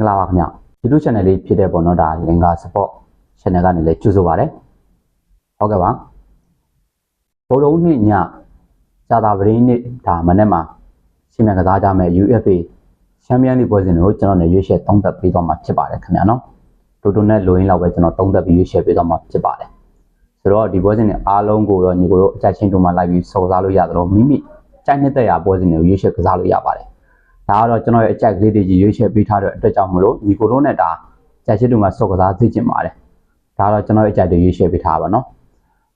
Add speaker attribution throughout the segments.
Speaker 1: င်္ဂလာပါခင်ဗျ YouTube channel လေးဖြစ်တဲ့ပေါ့နော်ဒါလင်္ကာ support channel ကနေလည်းကြိုဆိုပါရစေဟုတ်ကဲ့ပါဗုဒ္ဓဦးနေ့ညဇာတာပရင်းနေ့ဒါမနေ့မှာရှင်းပြကစားကြမယ် UFA ချန်ပီယံလိပွဲစဉ်ကိုကျွန်တော်လည်းရွေးချယ်သုံးသပ်ပေးသွားမှာဖြစ်ပါတယ်ခင်ဗျာနော်တိုတိုနဲ့လိုရင်းလောက်ပဲကျွန်တော်သုံးသပ်ပြီးရွေးချယ်ပေးသွားမှာဖြစ်ပါတယ်ဆိုတော့ဒီပွဲစဉ်တွေအားလုံးကိုတော့ညီကိုတို့အကြိုက်ချင်းတို့မှလိုက်ပြီးစော်စားလို့ရတယ်လို့မိမိကြိုက်နေတဲ့ရာပွဲစဉ်တွေကိုရွေးချယ်ကစားလို့ရပါတယ် ဒါကတော့ကျွန်တော်ရဲ့အကြိုက်ကလေးတွေကြီးရွေးချယ်ပေးထားတဲ့အတွက်ကြောင့်မလို့ညီကိုတို့နဲ့ဒါကြာချစ်တူမှာစော့ကစားသိကျင်ပါတယ်ဒါကတော့ကျွန်တော်ရဲ့အကြိုက်တွေရွေးချယ်ပေးထားပါတော့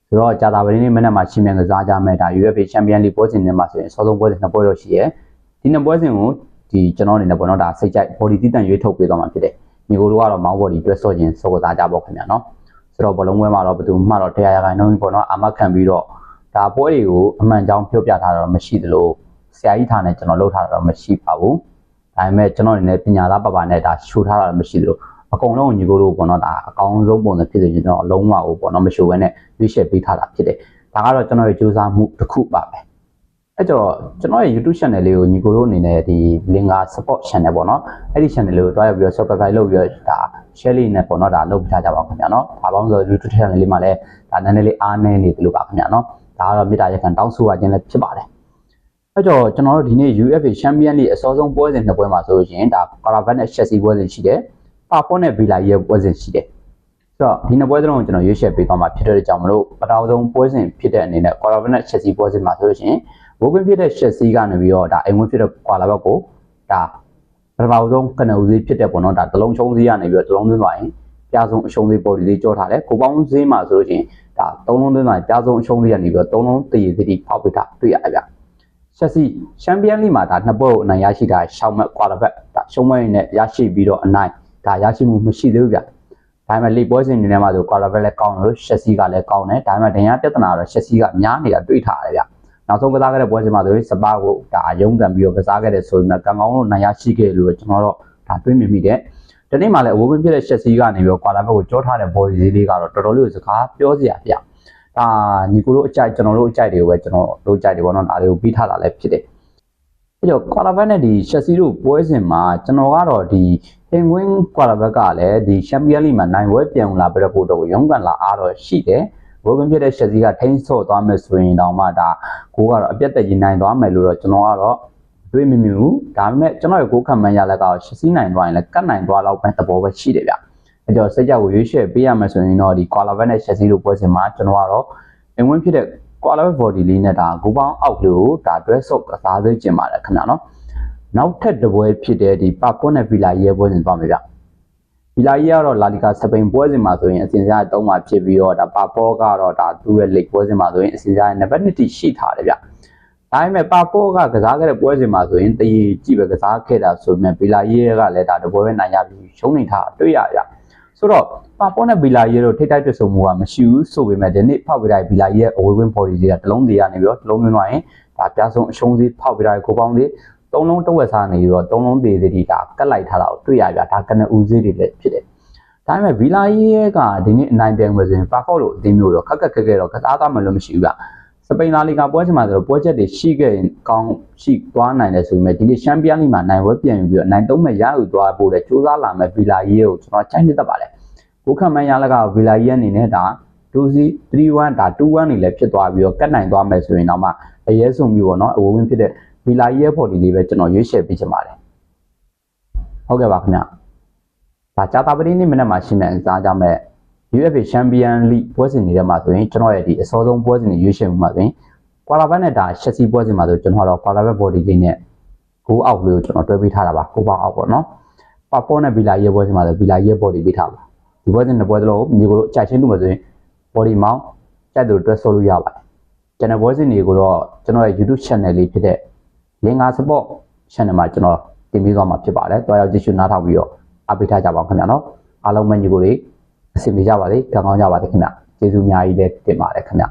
Speaker 1: ဆိုတော့ကြာတာပရင်းနေ့မနေ့မှာရှင်းမြန်ကစားကြမယ်ဒါ UEFA Champions League ပွဲစဉ်တွေမှာဆိုရင်အစောဆုံးပွဲစဉ်နှစ်ပွဲတော့ရှိရယ်ဒီနှစ်ပွဲစဉ်ကိုဒီကျွန်တော်အနေနဲ့ပေါ့နော်ဒါစိတ်ကြိုက် body တည်တံ့ရွေးထုတ်ပေးသွားမှာဖြစ်တယ်ညီကိုတို့ကတော့ mouse body တွဲဆော့ခြင်းစော့ကစားကြပေါ့ခင်ဗျာနော်ဆိုတော့ဘလုံးပွဲမှာတော့ဘယ်သူမှတော့တရားရခိုင်နှုန်းပေါ့နော်အာမခံပြီးတော့ဒါပွဲတွေကိုအမှန်ကြောင်းပြောပြထားတာတော့မရှိသလို ဆရာကြီးထားနဲ့ကျွန်တော်လုပ်ထားတာတော့မရှိပါဘူးဒါပေမဲ့ကျွန်တော်အနေနဲ့ပညာသားပပနဲ့ဒါရှိုးထားတာမရှိသလိုအကုန်လုံးညီကိုတို့ပေါ့နော်ဒါအကောင်းဆုံးပုံစံဖြစ်စေချင်ကျွန်တော်အလုံးဝကိုပေါ့နော်မရှိုးဘဲနဲ့ရွေးချယ်ပေးထားတာဖြစ်တယ်ဒါကတော့ကျွန်တော်ရဲ့စူးစမ်းမှုတစ်ခုပါပဲအဲကြောင့်ကျွန်တော်ရဲ့ YouTube channel လေးကိုညီကိုတို့အနေနဲ့ဒီ Linga support channel ပေါ့နော်အဲ့ဒီ channel လေးကိုတွားရောက်ပြီးတော့ subscribe လုပ်ပြီးတော့ဒါ share လေးနဲ့ပေါ့နော်ဒါလုပ်ပြထားကြပါခင်ဗျာနော်ဒါပေါင်းဆို YouTube channel လေးမှာလည်းဒါနည်းနည်းလေးအားနည်းနေတယ်လို့ပါခင်ဗျာနော်ဒါကတော့မေတ္တာရက်ခံတောင်းဆိုရခြင်းလည်းဖြစ်ပါတယ် အဲ့တော့ကျွန်တော်တို့ဒီနေ့ UEFA Champion League အစောဆုံးပွဲစဉ်နှစ်ပွဲမှာဆိုလို့ရှိရင်ဒါ Caravan နဲ့ Chelsea ပွဲစဉ်ရှိတယ်။ပါပေါ်နဲ့ Villa ရဲ့ပွဲစဉ်ရှိတယ်။ဆိုတော့ဒီနှစ်ပွဲသလုံးကိုကျွန်တော်ရွေးချယ်ပေးသွားမှာဖြစ်တဲ့ကြောင့်မလို့ပထမဆုံးပွဲစဉ်ဖြစ်တဲ့အနေနဲ့ Caravan နဲ့ Chelsea ပွဲစဉ်မှာဆိုလို့ရှိရင်ဝိုးကွင်းဖြစ်တဲ့ Chelsea ကနေပြီးတော့ဒါအိမ်ဝင်ဖြစ်တဲ့ Caravan ကိုဒါပထမဆုံးကနဦးသေးဖြစ်တဲ့ပေါ့နော်ဒါတလုံးချုံးသေးရနေပြီးတော့တလုံးသွင်းသွားရင်ပြားဆုံးအရှုံးသေးပေါ်ဒီလေးကြောထားတယ်။ကိုပေါင်းဈေးမှာဆိုလို့ရှိရင်ဒါသုံးလုံးသွင်းသွားရင်ပြားဆုံးအရှုံးသေးရနေပြီးတော့သုံးလုံးတည်ရည်သတိဖောက်ပြတာတွေ့ရတယ်ဗျ။ ချက်စီချန်ပီယံလိမှာဒါနှစ်ပွဲကိုအနိုင်ရရှိတာရှောင်းမဲ့ကွာလဘက်ဒါရှုံးမဲ့နဲ့ရရှိပြီးတော့အနိုင်ဒါရရှိမှုမရှိသေးဘူးဗျ။ဒါပေမဲ့လိပွဲစဉ်နေထဲမှာဆိုကွာလဘက်လည်းကောင်းလို့ချက်စီကလည်းကောင်းတယ်။ဒါပေမဲ့ဒဏ်ရာပြဿနာတော့ချက်စီကများနေတာတွေ့ထားရတယ်ဗျ။နောက်ဆုံးကစားခဲ့တဲ့ပွဲစဉ်မှာဆိုရင်စပါးကိုဒါရုံးကန်ပြီးတော့ကစားခဲ့တဲ့ဆိုရင်ကံကောင်းလို့နိုင်ရရှိခဲ့လို့ကျွန်တော်တို့ဒါတွေးမြင်မိတယ်။ဒီနေ့မှလည်းအဝေးဝင်ဖြစ်တဲ့ချက်စီကနေပြီးတော့ကွာလဘက်ကိုကြောထားတဲ့ဘော်ဒီလေးကတော့တော်တော်လေးကိုစကားပြောစရာဗျ။ ဒါညီကိုတို့အကြိုက်ကျွန်တော်တို့အကြိုက်တွေကိုပဲကျွန်တော်တို့ကြိုက်တယ်ပေါ့နော်ဒါတွေကိုပြီးထားတာလည်းဖြစ်တယ်အဲ့တော့ကွာလာဘက်နဲ့ဒီရှက်စီတို့ပွဲစဉ်မှာကျွန်တော်ကတော့ဒီဟင်ဝင်းကွာလာဘက်ကလည်းဒီချန်ပီယံလိမှာနိုင်ပွဲပြန်လာပြတဲ့ဖို့တော့ရုံးကန်လာအားတော့ရှိတယ်ဝယ်ဝင်ဖြစ်တဲ့ရှက်စီကထိန်းဆော့သွားမယ်ဆိုရင်တော့မှဒါကိုကတော့အပြတ်တက်ကြီးနိုင်သွားမယ်လို့တော့ကျွန်တော်ကတော့တွေးမိမိဘူးဒါပေမဲ့ကျွန်တော်ရဲ့ကိုယ်ခံမှန်းရလက်ကတော့ရှက်စီနိုင်သွားရင်လည်းကတ်နိုင်သွားတော့ပဲသဘောပဲရှိတယ်ဗျ အဲကြောင့်စိတ်ကြောက်ကိုရွေးချယ်ပေးရမယ်ဆိုရင်တော့ဒီကွာလာဘက်နဲ့ရှက်စီတို့ပွဲစဉ်မှာကျွန်တော်ကတော့အင်ဝင်ဖြစ်တဲ့ quality body လေးနဲ့ဒါဂူပေါင်းအောက်လို့ဒါ dress up ကစားသေးကျင်ပါတယ်ခင်ဗျာနော်နောက်ထပ်တစ်ပွဲဖြစ်တဲ့ဒီပါပွန်နဲ့ဗီလာရဲပွဲစဉ်သွားမယ်ဗျဗီလာရဲကတော့လာလီကာစပိန်ပွဲစဉ်မှာဆိုရင်အစဉ်အစားတုံးမှာဖြစ်ပြီးတော့ဒါပါပေါ်ကတော့ဒါသူ့ရဲ့ league ပွဲစဉ်မှာဆိုရင်အစဉ်အစားနံပါတ်1တိရှိထားတယ်ဗျဒါပေမဲ့ပါပေါ်ကကစားခဲ့တဲ့ပွဲစဉ်မှာဆိုရင်တည်ကြည့်ပဲကစားခဲ့တာဆိုပေမဲ့ဗီလာရဲကလည်းဒါတပွဲပဲနိုင်ရပြီးရှုံးနေတာတွေ့ရရ ဆိုတော့ပါပေါ်နဲ့ဗီလာရဲတို့ထိတိုက်ပြဆုံမှုကမရှိဘူးဆိုပေမဲ့ဒီနေ့ဖောက်ပြလိုက်ဗီလာရဲအဝေးဝင်း body ကြီးကတလုံးသေးရနေပြီးတော့တလုံးသွင်းသွားရင်ဒါပြဆုံးအရှုံးသေးဖောက်ပြလိုက်ကိုပေါင်းသေးသုံးလုံးတစ်ဝက်စားနေပြီးတော့သုံးလုံးသေးသေးဒီဒါကတ်လိုက်ထားတာကိုတွေ့ရပြဒါကနဦးသေးတွေလည်းဖြစ်တယ်ဒါပေမဲ့ဗီလာရဲကဒီနေ့အနိုင်ပြိုင်ပွဲစဉ်ပါဖော့လို့အသင်းမျိုးတော့ခက်ခက်ခက်ခဲတော့ကစားသားမှလို့မရှိဘူးဗျ စပိန်လာလီဂါပွဲစဉ်မှာဆိုတော့ပွဲချက်တွေရှိခဲ့ရင်ကောင်းရှိသွားနိုင်တယ်ဆိုပေမဲ့ဒီနေ့ချန်ပီယံလိမှာနိုင်ပွဲပြန်ယူပြီးတော့နိုင်သုံးမဲ့ရယူသွားဖို့လည်းစူးစမ်းလာမဲ့ဗီလာရဲကိုကျွန်တော်ချိုင်းနေတတ်ပါတယ်ကိုခန့်မှန်းရလကဗီလာရဲအနေနဲ့ဒါ2စီ3-1ဒါ2-1နေလည်းဖြစ်သွားပြီးတော့ကတ်နိုင်သွားမယ်ဆိုရင်တော့မှအရေးဆုံးပြီးပေါ့နော်အဝဝင်းဖြစ်တဲ့ဗီလာရဲဖော်ဒီလေးပဲကျွန်တော်ရွေးချယ်ပေးချင်ပါတယ်ဟုတ်ကဲ့ပါခင်ဗျဒါကြာတာပတိနေ့မနေ့မှာရှင်းမြန်စားကြမဲ့ UEFA Champion League ပွဲစဉ်တွေထဲမှာဆိုရင်ကျွန်တော်ရဲ့ဒီအစောဆုံးပွဲစဉ်တွေရွေးချယ်မှုမှာဆိုရင်ကွာလာဘတ်နဲ့ဒါရှက်စီပွဲစဉ်မှာဆိုကျွန်တော်ကတော့ကွာလာဘတ် body လေးနဲ့ကိုအောက်လေးကိုကျွန်တော်တွဲပေးထားတာပါကိုပေါင်းအောက်ပေါ့နော်ပါပေါ်နဲ့ဗီလာရဲပွဲစဉ်မှာဆိုဗီလာရဲ body ပေးထားပါဒီပွဲစဉ်တစ်ပွဲသလုံးမြေကိုအကြိုက်ချင်းတူမှာဆိုရင် body mount ကြိုက်သူတွဲဆော်လို့ရပါတယ်ကျွန်တော်ပွဲစဉ်တွေကိုတော့ကျွန်တော်ရဲ့ YouTube channel လေးဖြစ်တဲ့ Linga Support channel မှာကျွန်တော်တင်ပေးသွားမှာဖြစ်ပါတယ်တွားရောက်ကြည့်ရှုနားထောင်ပြီးတော့အားပေးထားကြပါခင်ဗျာနော်အားလုံးပဲညီကိုလေး အဆင်ပြေကြပါစေကောင်းကောင်းကြပါစေခင်ဗျကျေးဇူးအများကြီးလည်းတင်ပါတယ်ခင်ဗျ